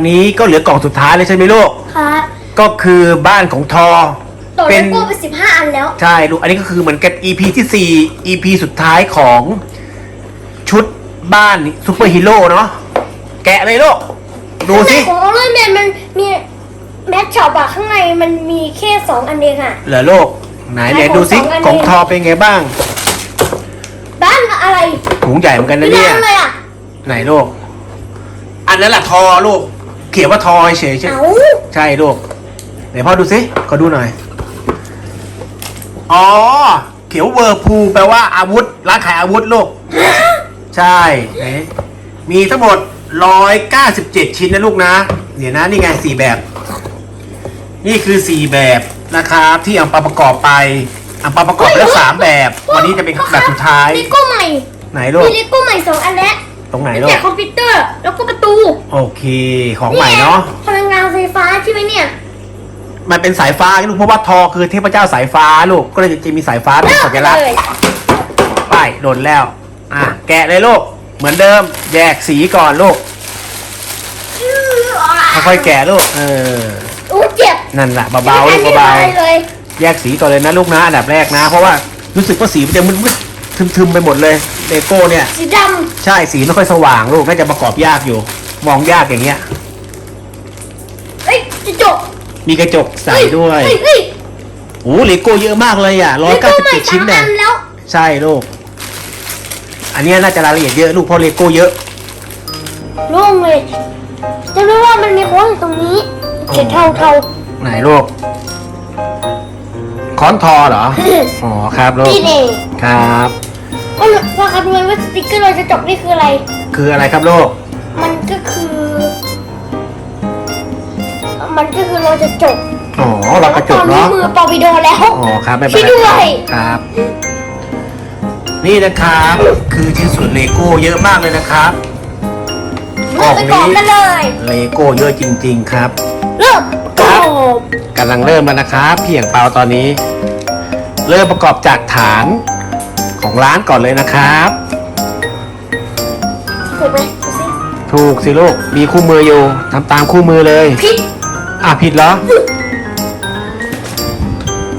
อนนี้ก็เหลือกล่องสุดท้ายเลยใช่ไหมลูก ครับก็คือบ้านของทอ ต่อเป็เลนโก้ไปสิบห้าอันแล้ว ใช่ลูกอันนี้ก็คือเหมือนกัน EP ที่ 4 EP สุดท้ายของชุดบ้านซูเปอร์ฮีโร่เนาะแกะเลยลูกดูสิแต่ของออร์แมนมันมีแมทช็อปอะข้างในมันมีแค่สองอันเองอะ เหลือลูกไหนไหนดูสิของสองอันของเองทอเป็นไงบ้างบ้านอะไรถุงใหญ่เหมือนกันนะไม่เนี่ยได้อะไรอะไหนลูกอันนั้นแหละทอลูก เขียนว่าทอเฉยๆใช่เอ้าใช่ลูกไหนพ่อดูสิขอดูหน่อย อ๋อ เขียวเวอร์พูลแปลว่าอาวุธร้านขายอาวุธลูก ใช่ไหนมีทั้งหมด 197 ชิ้นนะลูกนะ เดี๋ยวนะนี่ไงสี่แบบ นี่คือสี่แบบนะครับที่อังปาประกอบไปอังปาประกอบไปแล้วสามแบบ วันนี้จะเป็นแบบสุดท้ายเลโก้ใหม่ ไหนลูก มีเลโก้ใหม่สองอันแล้ว ตรงไหนมีลูแต่กคอมพิวเตอร์ แล้วก็ประตูโอเค ของใหม่เนาะพลังงานไฟฟ้าใช่ไหมเนี่ย มันเป็นสายฟ้าลูกเพราะว่าทอคือเทพเจ้าสายฟ้าลูกก็เลยจะมีสายฟ้าเป็นสัญลักษณ์เลยไปโดนแล้ว อะแกะเลยลูกเหมือนเดิม แยกสีก่อนลูกค่อยๆแกะลูก เอออู้เจ็บนั่นแหละเบาๆลูกไม่เบาได้เลยๆแยกสีก่อนเลยนะลูกนะอันดับแรกนะ เพราะว่ารู้สึกว่าสีมันจะมืดๆทึมๆไปหมดเลย เลโก้เนี่ย สีดใช่สีไม่ค่อยสว่างลูกน่าจะประกอบยากอยู่ มองยากอย่างเงี้ยำเอ้ยจะจบมีกระจกใส่ด้วยเฮ้เฮ้ยโอ้เลโก้เยอะมากเลยอะร้อยเก้าสิบเจ็ดชิ้นเนี่เนี่ยยแล้วใช่ลูก อันเนี้ยน่าจะรายละเอียดเยอะลูกเพราะเลโก้เยอะ โล่งเลยจะรู้ว่ามันมีโค้งอยู่ตรงนี้เขียนเทาเทาไหนลูกค้อนทอเหรออ๋อครับลูก นี่เองครับ ก็พ่อครับรู้ไหมว่าสติ๊กเกอร์เราจะจบนี่คืออะไร คืออะไรครับลูกมันก็คือ มันก็คือเราจะจบอ๋อเรากระจกตอนนี้เนาะมือปอวิโดแล้ว อ๋อครับไม่เป็นช่วยไรด้วยครับ นี่นะครับ คือชิ้นส่วนเลโก้เยอะมากเลยนะครับกล่องไปก่อนนี้กันเลยเลโก้เยอะจริง ๆ ครับ เริ่มครัโอ้บกำลังเริ่มแล้วนะครับพี่อย่างเปาตอนนี้ เริ่มประกอบจากฐาน ของร้านก่อนเลยนะครับ ถูกไหมดูสิถูกสิลูก มีคู่มืออยู่ทำตามคู่มือเลย ผิดอะผิดเหรอ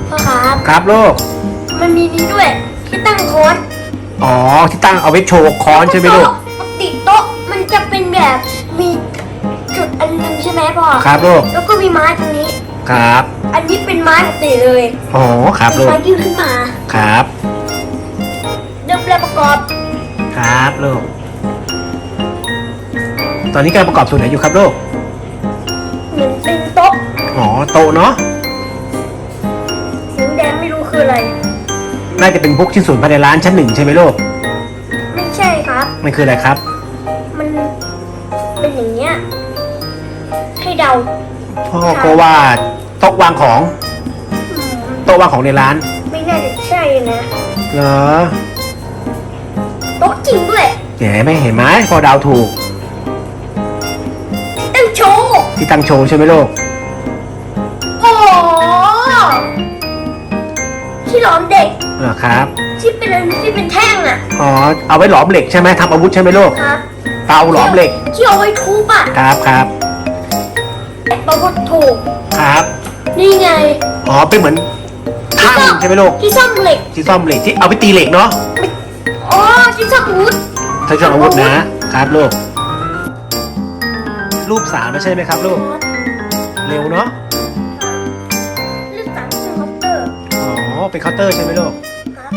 พ่อครับ ครับลูก มันมีนี้ด้วย ที่ตั้งโค้ดอ๋อ ที่ตั้งเอาไว้โชว์ค้อนใช่ไหมลูกปกติโต๊ะ มันจะเป็นแบบมีจุดอันหนึงใช่ไหมพ่อครับลูก แล้วก็มีไม้ตรงนี้ ครับ อันนี้เป็นไม้ปกติเลยอ๋อครับลูกไม้ยื่นขึ้นมา ครับ เริ่มแรกประกอบครับลูก ตอนนี้กำลังประกอบส่วนไหนอยู่ครับลูกเหมือนเป็นโต๊ะอ๋อโตะเนาะ สีแดงไม่รู้คืออะไร น่าจะเป็นพวกชิ้นส่วนภายในร้านชั้นหนึ่งใช่ไหมลูก ไม่ใช่ครับ มันคืออะไรครับ มันเป็นอย่างเงี้ยให้เดาพ่อก็ว่าโต๊ะวางของ อืมโต๊ะวางของในร้าน ไม่น่าจะใช่นะ เหรอ โต๊ะจริงด้วยแหมไม่เห็นไหมพอเดาวถูกตั้งโชว์ที่ตั้งโชว์ใช่ไหมลูกโอ้โหที่หลอมเด็กเหรอครับ ที่เป็นอันที่เป็นแท่งอะอ๋อเอาไว้หลอมเหล็กใช่ไหมทำอาวุธใช่ไหมลูกครับเตาหลอมเหล็กที่เอาไว้ทุบอะครับครับปรากฏถูกครับ นี่ไงอ๋อเป็นเหมือนท่างใช่ไหมลูกที่ซ่อมเหล็กที่ซ่อมเหล็กที่เอาไปตีเหล็กเนาะ อ๋อที่ซ่อมอาวุธใช้ซ่อมอาวุธนะครับลูก รูปสามไม่ใช่ไหมครับลูก เร็วเนาะเลือกสั่งซื้อคอมพิวเตอร์อ๋อ เป็นเคาน์เตอร์ใช่ไหมลูกครับ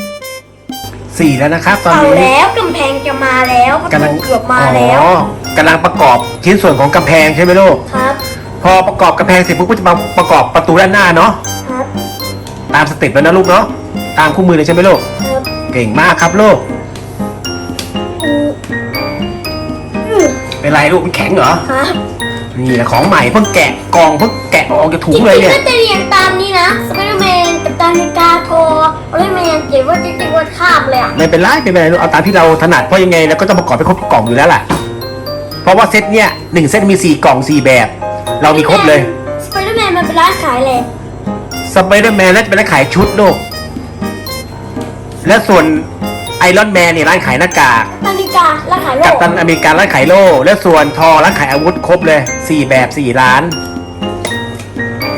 สี่แล้วนะครับตอนเอานี้ แล้วกำแพงจะมาแล้วประกำลังตูเกือบมาแล้วอ๋อกำลังประกอบชิ้นส่วนของกำแพงใช่ไหมลูก ครับ พอประกอบกำแพงเสร็จปุ๊บก็จะมาประกอบประตูด้านหน้าเนาะ ครับตามสเต็ปแล้วนะลูกเนาะ ตามคู่มือเลยใช่ไหมลูก ครับเก่งมากครับลูกอื เป็นไรลูกมันแข็งเหรอ ครับนี่แหละของใหม่เพิ่งแกะกล่องเพิ่งแกะออกจากถุงเลยเนี่ยจริงๆก็จะเรียงตามนี้นะสไปเดอร์แมนกับตานิกาโทรโอเลแมนเจ๋งว่าจริงๆว่าคาบเลยอะไม่เป็นไรไม่เป็นไรลูกเอาตามที่เราถนัดเพราะยังไงเราก็ต้องประกอบไปครบกล่องอยู่แล้วล่ะ เพราะว่าเซตเนี่ยหนึ่งเซตมีสี่กล่องสี่แบบ เรามีครบเลยสไปเดอร์แมนมันเป็นร้านขายเลยสไปเดอร์แมนน่าจะเป็นร้านขายชุดลูกและส่วนไอไอ รอนแมนเนี่ยร้านขายหน้ากาก นาฬิการาคาโลกัปกตันอเมริการ้านขายโล่ และส่วนทอร้านขายอาวุธครบเลยสี่แบบสี่ร้าน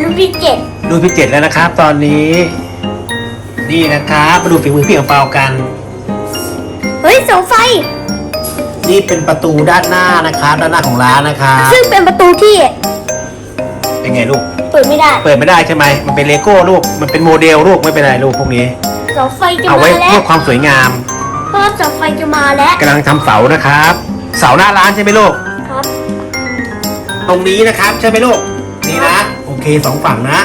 ลูกพี่เจ็ดดูพี่เจ็ดแล้วนะครับ ตอนนี้ นี่นะครับ มาดูฝีมือพี่ของเปากัน เฮ้ยเสาไฟ นี่เป็นประตูด้านหน้านะครับ ด้านหน้าของร้านนะครับ ซึ่งเป็นประตูที่เป็นไงลูก เปิดไม่ได้เปิดไม่ได้ใช่ไหม มันเป็นเลโก้ลูก มันเป็นโมเดลลูกไม่เป็นไรลูกพวกนี้ เสาไฟจะเอามาไว้แล้เพื่วอความสวยงามเพราะว่าเสาไฟจะมาแล้วกำลังทำเสานะครับ เสาหน้าร้านใช่ไหมลูก ครับ ตรงนี้นะครับใช่ไหมลูก นี่นะ โอเคสองฝั่งนะ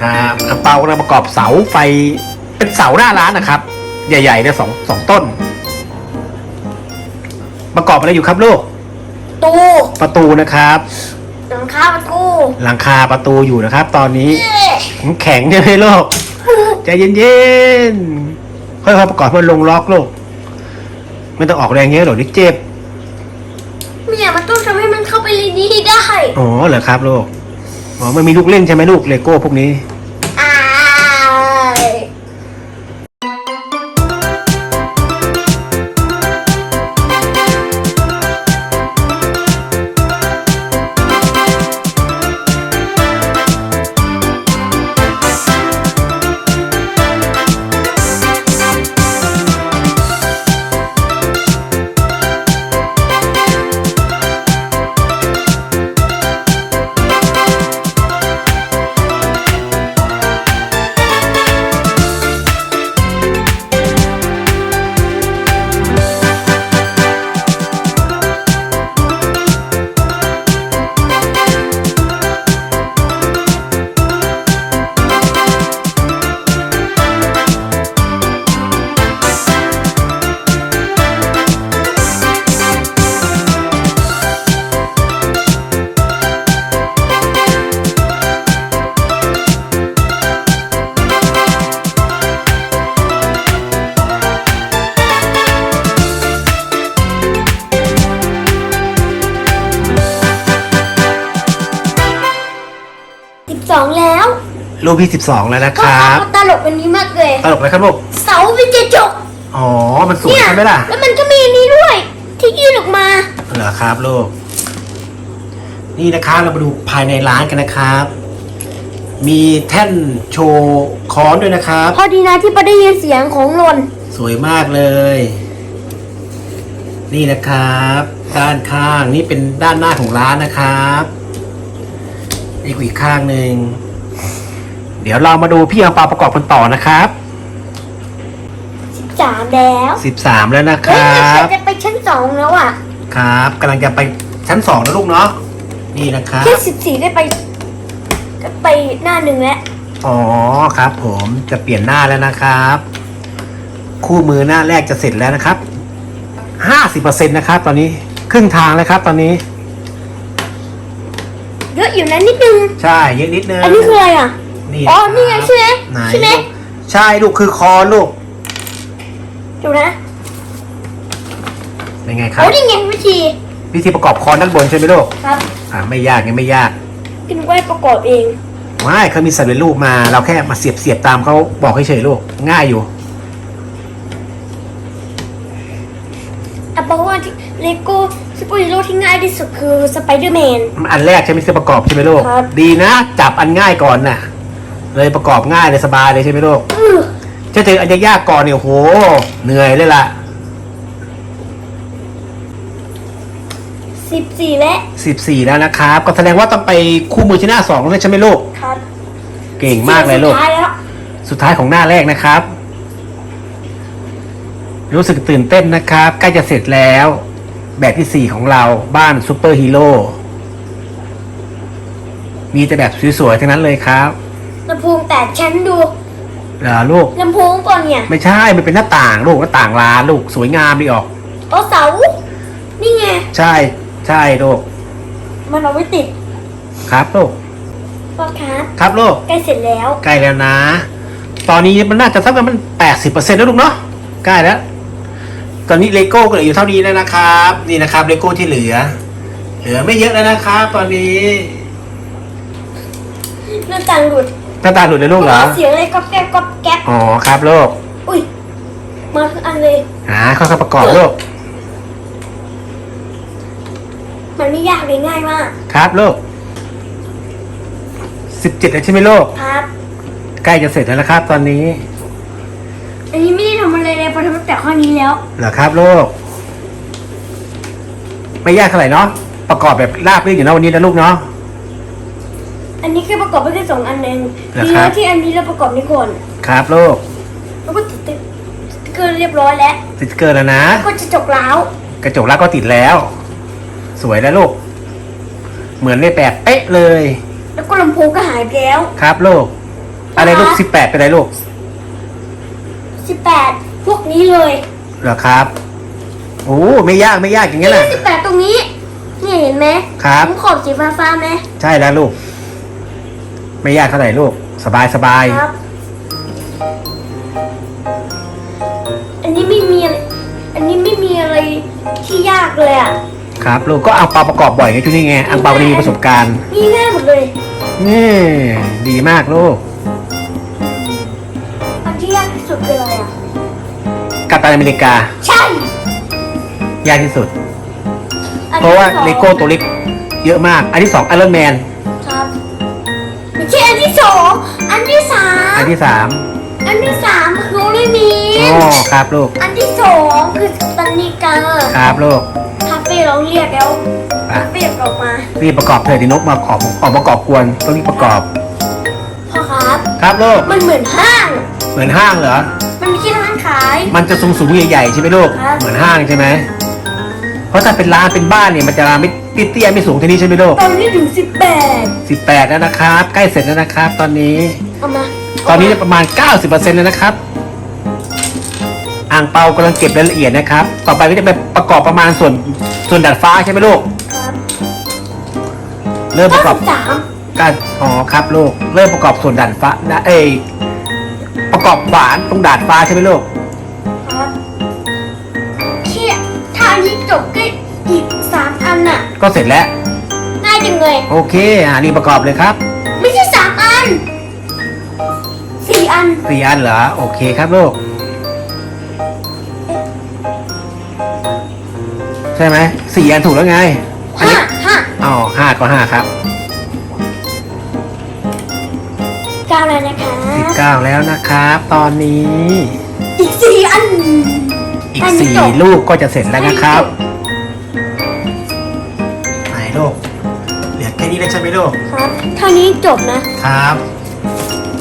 ครับอะเปากำลังประกอบเสาไฟ เป็นเสาหน้าร้านนะครับ ใหญ่ๆเนี่ยสองสองต้น ประกอบอะไรอยู่ครับลูก ตูประตูนะครับ หลังคาประตูหลังคาประตูอยู่นะครับ ตอนนี้เอ๊ะแข็งใช่ไหมลูก ใจเย็นๆ ค่อยๆประกอบเพื่อลงล็อกลูกไม่ต้องออกแรงเยอะหรอกเดิเจ็บเนี่ยมันต้องทำให้มันเข้าไปในนี้ได้ อ๋อเหรอครับลูกอ๋อมันมีลูกเล่นใช่ไหมลูกเลโก้พวกนี้ องแล้วลูกพี่สิบสองแล้วนะคพ่อรัครับบเขาตลกวันนี้มากเลยตลกไหมครับลูก เสาวิเจจกอ๋อ มันสวยเนี่ยใช่ไหมล่ะ แล้วมันก็มีอันนี้ด้วย ที่ยื่นออกมา เหรอครับลูก นี่นะครับเรามาดูภายในร้านกันนะครับ มีแท่นโชว์ค้อนด้วยนะครับ พอดีนะที่ปอได้ยินเสียงของหล่นสวยมากเลย นี่นะครับ ด้านข้างนี่เป็นด้านหน้าของร้านนะครับ นี่อีกข้างหนึ่ง เดี๋ยวเรามาดูพี่อังเปาประกอบกันต่อนะครับสิบสามแล้วสิบสามแล้วนะคเฮ้ยรัมันบจะไปชั้นสองแล้วอะครับกำลังจะไปชั้นสองนะลูกเนาะนี่นะครับแค่สิบสี่ได้ไปก็ไปหน้าหนึ่งแล้วอ๋อครับ ผมจะเปลี่ยนหน้าแล้วนะครับ คู่มือหน้าแรกจะเสร็จแล้วนะครับห้าสิบเปอร์เซ็นต์นะครับ ตอนนี้ครึ่งทางแล้วครับ ตอนนี้เย อะอยู่นะนิดนึง ใช่เยอะนิดนึงอันนี้คืออะไรอะ นี่อ๋อครับนี่ไงใช่ไหมไหนใช่ไหมลูกใช่ลูกคือคอลูกดูนะเป็นไงครัโอ้บนี่ไงวิธี วิธีประกอบคอด้านบนใช่ไหมลูก ครับ อ่าไม่ยากยังไม่ยากกินไว้ประกอบเองไม่เขามีสำเร็จรูปมา เราแค่มาเสียบเสียบตามเขาบอกให้เฉยๆลูก ง่ายอยู่แต่เพราะว่าเลโก้ ซูเปอร์ฮีโร่ที่ง่ายที่สุดคือสไปเดอร์แมน อันแรกใช่ไหมที่ประกอบใช่ไหมลูก ครับ ดีนะ จับอันง่ายก่อนน่ะ เลยประกอบง่ายเลยสบายเลยใช่ไหมลูกอื้อจะเจออันยากๆก่อนเนี่ยโอ้โห เหนื่อยเลยล่ะสิบสี่และ14แล้วนะครับ ก็แสดงว่าต้องไปคู่มือที่หน้าสองแล้วใช่ไหมลูก ครับเก่งมากเลยลูก สุดท้ายแล้วสุดท้ายของหน้าแรกนะครับ รู้สึกตื่นเต้นนะครับ ใกล้จะเสร็จแล้ว แบบที่ 4 ของเราบ้านซูเปอร์ฮีโร่มีแต่แบบสวยๆทั้งนั้นเลยครับลำโพงแตกชั้นดูเหรอลูกลำโพงก่อนเนี่ยไม่ใช่ มันเป็นหน้าต่างลูกหน้าต่างร้านลูกสวยงามดีออกโอ้เสา นี่ไง ใช่ใช่ลูกมันเอาไว้ติดครับลูกพ่อครับครับลูกใกล้เสร็จแล้ว ใกล้แล้วนะ ตอนนี้มันน่าจะสักประมาณแปดสิบเปอร์เซ็นต์แล้วลูกเนาะใกล้แล้ว ตอนนี้เลโก้ก็เหลืออยู่เท่านี้แล้วนะครับ นี่นะครับเลโก้ที่เหลือ เหลือไม่เยอะแล้วนะครับ ตอนนี้หน้าต่างหลุดหน้าตาหลุดเลยลูกเหรอเสียงอะไรก๊อบแก๊บก๊อบแก๊บอ๋อครับลูกอุ้ยมาทั้งอันเลยหาค่อยๆประกอบลูกมันไม่ยากเลยง่ายมากครับลูกสิบเจ็ดแล้วใช่ไหมลูกครับ ใกล้จะเสร็จแล้วนะครับ ตอนนี้ อันนี้ไม่ได้ทำอะไรเลยเพราะทำตั้งแต่ข้อนี้แล้ว เหรอครับลูก ไม่ยากเท่าไหร่เนาะประกอบแบบราบรื่นอยู่นะวันนี้นะลูกเนาะ อันนี้แค่ประกอบไปแค่สองอันเองเหรอดีครันะบที่อันนี้เราประกอบนี้ก่อนครับลูกแล้วก็ติดสติ๊กเกอร์เรียบร้อยแล้วสติกเกอร์แล้วนะก็จะจกล้าวกระจกลักก็ติดแล้ว สวยแล้วลูก เหมือนในแบบเป๊ะเลยแล้วก็ลำโพงก็หายไปแล้วครับลูก อะไรลูกครับสิบแปดเป็นไรลูก สิบแปดพวกนี้เลยเหรอครับ โอ้ไม่ยากไม่ยากอย่างเงี้ยแหละสิบแปดตรงนี้ นี่เห็นไหมครับ ผมขอบสีฟ้าฟ้าๆไหมใช่แล้วลูก ไม่ยากเท่าไหร่ลูก สบายสบายครับ อันนี้ไม่มีอะไรอันนี้ไม่มีอะไรที่ยากเลยอะครับ ลูกก็อังเปาประกอบบ่อยไงช่วงนี้ไงอังเปาได้มีประสบการณ์ นี่ง่ายหมดเลย นี่ ดีมากลูกอันที่ยากที่ สุดคืออะไรอะ กัปตันอเมริกา ใช่ยากที่สุด อันเพราะว่าที่สองเลโก้ตัวเล็กเยอะมาก อันที่สองไอรอนแมน ครับไม่ใช่อันที่สองอันที่สามอันที่สามอันที่สามคือโอลิมีอ๋อครับลูก อันที่สองคือตันนิกาครับลูกคาเฟ่เราเรียกแล้วอะคาเฟ่ออกมารีบประกอบเถอะดินกมาขอบออกประกอบกวนต้องรีบประกอบพ่อครับ ครับลูกมันเหมือนห้าง เหมือนห้างเหรอ มันไม่ใช่ร้านขาย มันจะสูงสูงๆใหญ่ๆใช่ไหมลูก ครับ เหมือนห้างใช่ไหมเพราะถ้าเป็นร้านเป็นบ้านเนี่ยมันจะไม่เตี้ยๆไม่สูงเท่านี้ใช่ไหมลูกตอนนี้ถึงสิบแปดสิบแปดแล้วนะครับ ใกล้เสร็จแล้วนะครับ ตอนนี้ เอามาตอนนี้ประมาณ 90%แล้วนะครับ อ่างเปากำลังเก็บรายละเอียดนะครับ ต่อไปก็จะไปประกอบประมาณส่วนส่วนดาดฟ้าใช่ไหมลูก ครับเริ่มประกอบ สามการอ๋อครับลูก เริ่มประกอบส่วนดาดฟ้านะเอย ประกอบขวานตรงดาดฟ้าใช่ไหมลูกครับเชี่ยถ้าอันนี้จบก็อีกสามอันน่ะก็เสร็จแล้ว ง่ายจังเลย โอเคอ่านี่ประกอบเลยครับไม่ใช่สามอันสี่อันสี่อันเหรอโอเคครับลูกใช่ไหมสี่อันถูกแล้วไงอันห้านี้ห้าอ๋อห้าก็ห้าครับ เก้าแล้วนะคะ สิบเก้าแล้วนะครับ ตอนนี้ อีกสี่อัน อีกอันนี้สี่จบ ลูกก็จะเสร็จแล้วนะครับไหนลูกเหลือแค่นี้แล้วใช่ไหมลูกครับเท่านี้จบนะ ครับ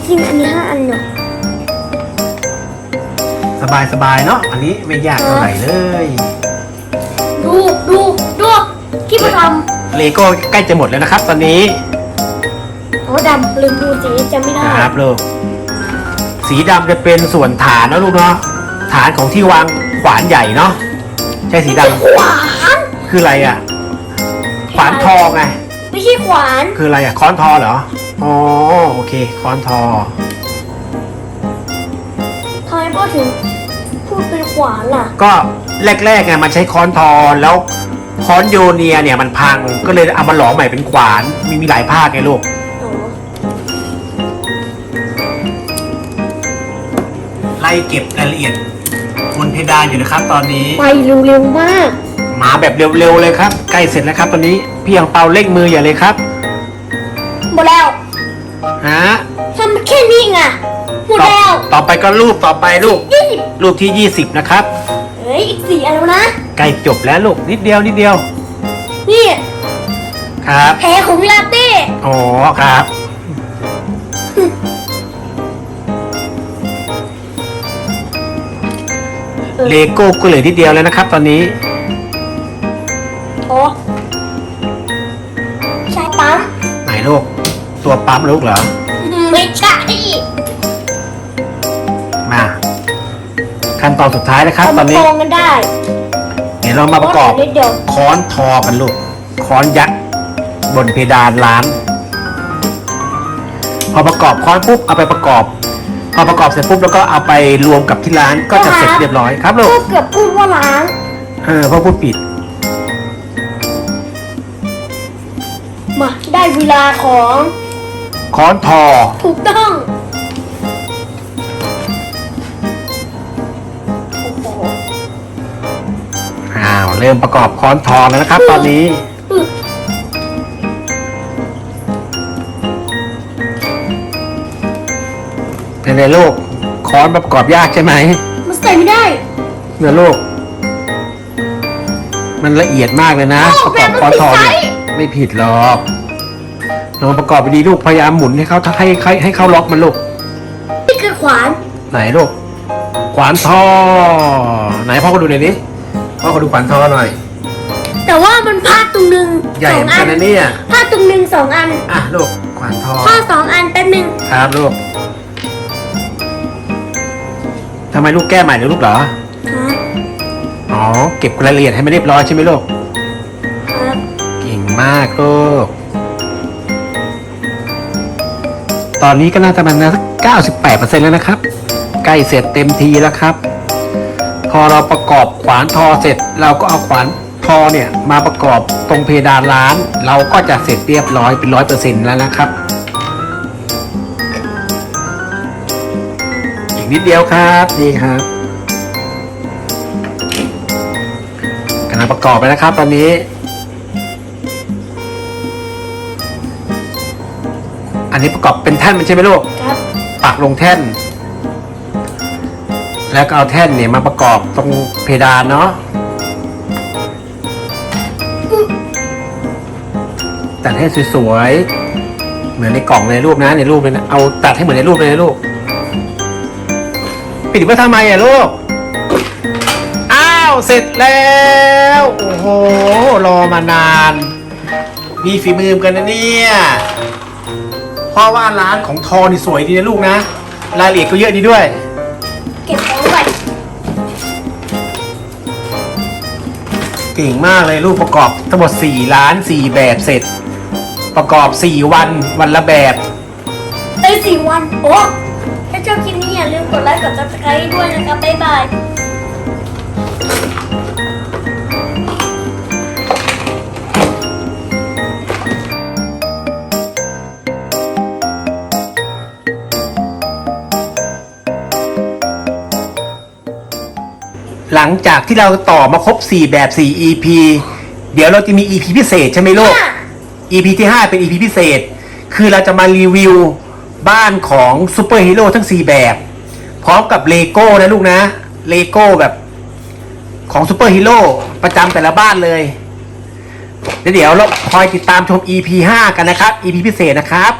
จริงอันนี้ห้าอันเนาะสบายสบายๆเนาะอันนี้ไม่ยากเท่าไหร่เลยดูดูดูที่มาทเลโก้ใกล้จะหมดแล้วนะครับ ตอนนี้ำโอ้ดำลืมดูสีจำไม่ได้ครับลูกสีดำจะเป็นส่วนฐานนะลูกเนาะฐานของที่วางขวานใหญ่เนาะใช่สีดำขวานคืออะไรอะ ขวานทองไงไม่ใช่ขวาน คืออะไรอะค้อนทอเหรออ๋อโอเคค้อนทอทำไมพ่อถึงพูดเป็นขวานล่ะ ก็แรกๆไงมันใช้ค้อนทอแล้วค้อนโยเนียเนี่ยมันพังก็เลยเอามาหลอมใหม่เป็นขวานมีมีหลายภาคไงลูก เก็บรายละเอียดบนเพดานอยู่นะครับตอนนี้ ไปเร็วๆมาก มาแบบเร็วๆเลยครับ ใกล้เสร็จแล้วครับตอนนี้พี่ยังเปาเร่งมืออย่าเลยครับหมดแล้วฮะทำแค่นี้ไงหมดต่อแล้ว ต่อไปก็รูปต่อไปลูกยี่สิบรูปที่ 20 นะครับ เฮ้ยอีกสี่อันแล้วนะ ใกล้จบแล้วลูกนิดเดียวนิดเดียวนี่ครับ แผลของลาเต้อ๋อครับ เลโก้ก็เหลือนิดเดียวแล้วนะครับ ตอนนี้โอ้ใช่ปั๊มไหนลูกตัวปั๊มลูกเหรอ ไม่ใช่มาขั้นตอนสุดท้ายนะครับ ตอนนี้ทำโครงกันได้ เดี๋ยวเรามาประกอบนิดเดียวค้อนทอกันลูกค้อนยักษ์บนเพดานร้าน พอประกอบค้อนปุ๊บเอาไปประกอบ พอประกอบเสร็จปุ๊บแล้วก็เอาไปรวมกับที่ร้านก็จะเสร็จเรียบร้อยครับลูกก็เกือบพูดว่าล้างเออพ่อพูดผิดมาได้เวลาของคอนทอ ถูกต้อง อ้าว เริ่มประกอบคอนทอแล้วนะครับ ตอนนี้ อือเป็นไงลูกค้อนประกอบยากใช่ไหมมันใส่ไม่ได้เนี่ยลูกมันละเอียดมากเลยนะโอ้ประกอบค้อนทองเนี่ยแบบมันผิดไซส์ไม่ผิดหรอกลองประกอบไปดีลูกพยายามหมุนให้เขาให้ให้ให้เข้าล็อกมันลูกนี่คือขวานไหนลูกขวานทอไหนพ่อก็ดูหน่อยดิพ่อก็ดูขวานทอหน่อย แต่ว่ามันพลาดตรงหนึ่งใหญ่สอเหงมือนอักันนะเนี่ยพลาดตรงหนึ่งสองอัน อะลูกขวานทอพลาดสองอันแป๊บหนึงครับลูก ทำไมลูกแก้ใหม่หรือลูกเหรอ ครับอ๋อ เก็บรายละเอียดให้มันเรียบร้อยใช่ไหมลูก ครับเก่งมากลูก ตอนนี้ก็น่าจะประมาณสัก98%แล้วนะครับ ใกล้เสร็จเต็มทีแล้วครับ พอเราประกอบขวานทอเสร็จ เราก็เอาขวานทอเนี่ยมาประกอบตรงเพดานร้าน เราก็จะเสร็จเรียบร้อยเป็นร้อยเปอร์เซ็นต์แล้วนะครับ นิดเดียวครับนี่ครับกำลังประกอบไปนะครับ ตอนนี้ อันนี้ประกอบเป็นแท่นมันใช่ไหมลูกครับปักลงแท่น แล้วก็เอาแท่นเนี่ยมาประกอบตรงเพดานเนาะตัดให้สวยๆ เหมือนในกล่องในรูปนะในรูปเลยนะ เอาตัดให้เหมือนในรูปเลยนะลูก ปิดไว้ทำไมอะลูก อ้าว เสร็จแล้ว โอ้โห รอมานาน มีฝีมือกันนะเนี่ยเพราะว่าร้านของทอนี่สวยดีนะลูกนะ รายละเอียดก็เยอะดีด้วย เก็บของไว้เก่งมากเลยลูกประกอบทั้งหมด4ล้าน 4 แบบเสร็จ ประกอบ 4 วันวันละแบบเอ้ยสี่วัน โอ้ถ้า ชอบคลิปนี้อย่าลืมกดไลค์กดซับสไครต์ด้วยนะครับบ๊ายบายหลังจากที่เราต่อมาครบ 4 แบบ 4 EP เดี๋ยวเราจะมี EP พิเศษใช่ไหมลูก EP ที่ 5 เป็น EP พิเศษ คือเราจะมารีวิว บ้านของซูเปอร์ฮีโร่ทั้ง 4 แบบ พร้อมกับเลโก้นะลูกนะเลโก้แบบของซูเปอร์ฮีโร่ประจำแต่ละบ้านเลยเดี๋ยวเราคอยติดตามชม EP 5 กันนะครับ EP พิเศษนะครับ